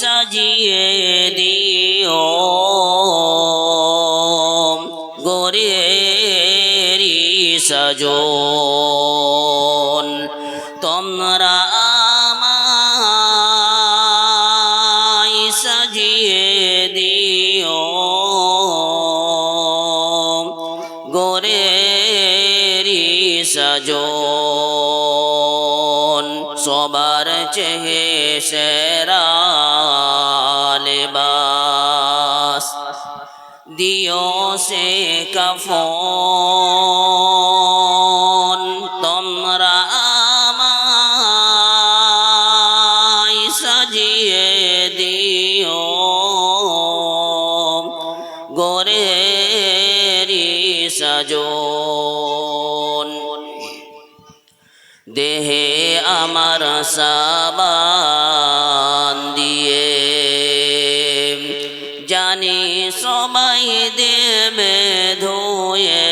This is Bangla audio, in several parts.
সাজিয়ে দিও গোরেরি সজন। তোমরা আমায় সাজিয়ে দিও গোরেরি সজন। চেহে দিও সে কাফন তোমরা আমায় সাজিয়ে দিও। গোরেরি সাজন দেহে আমার সাবান দিয়ে। জানি সবাই দেবে ধুয়ে।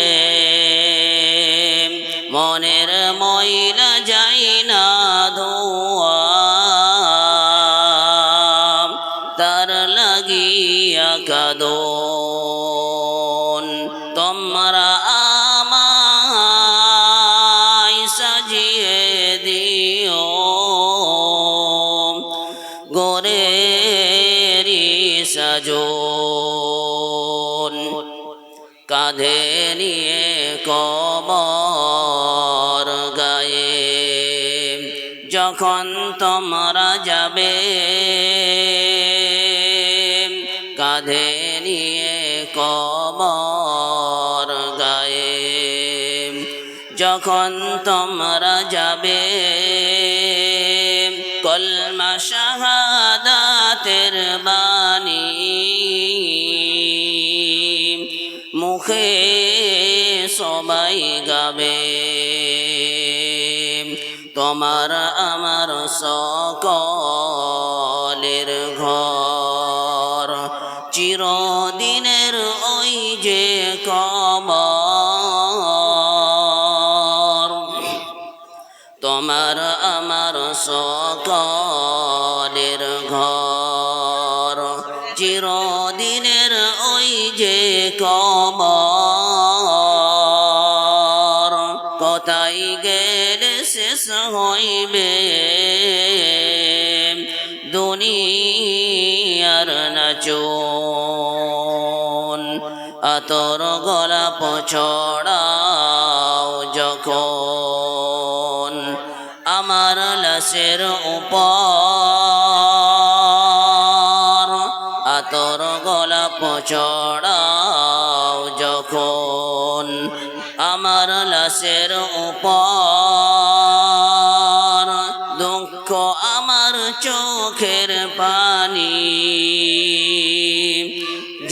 মনের ময়লা যাই না ধোয়া। তার লাগিয়া কাদন গোরেরি সাজন, কাঁধে নিয়ে কবর গায়ে। যখন তোমরা যাবে, কাঁধে নিয়ে কবর গায়ে। যখন তোমরা যাবে, কলমা শাহাদাতের গাবে। তোমার আমার সকলের ঘর। চিরদিনের ওই যে কবর। তোমার আমার সকলের ঘর। চিরদিনের ওই যে কবর। কোথায় গেলে শেষ হইবে। দুনিয়ার নাচন আতর গলা পছড়াও যখন আমার লাশের উপর আতর গলা পছড়াও লাশের উপর দুঃখ আমার চোখের পানি।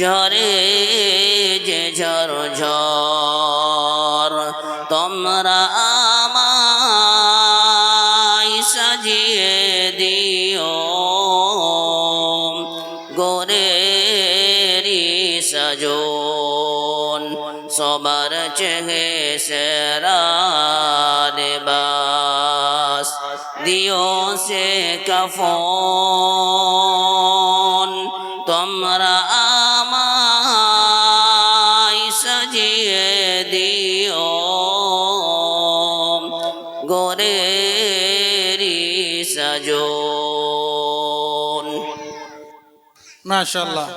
ঝরে যে ঝর ঝর, তোমরা আমায় সাজিয়ে দিও। গোরেরি সজন সবার চেহে সেরা লেবাস দিও সে কাফন তোমরা আমায় সাজিয়ে দিও। গোরেরি সজন। মাশাল্লাহ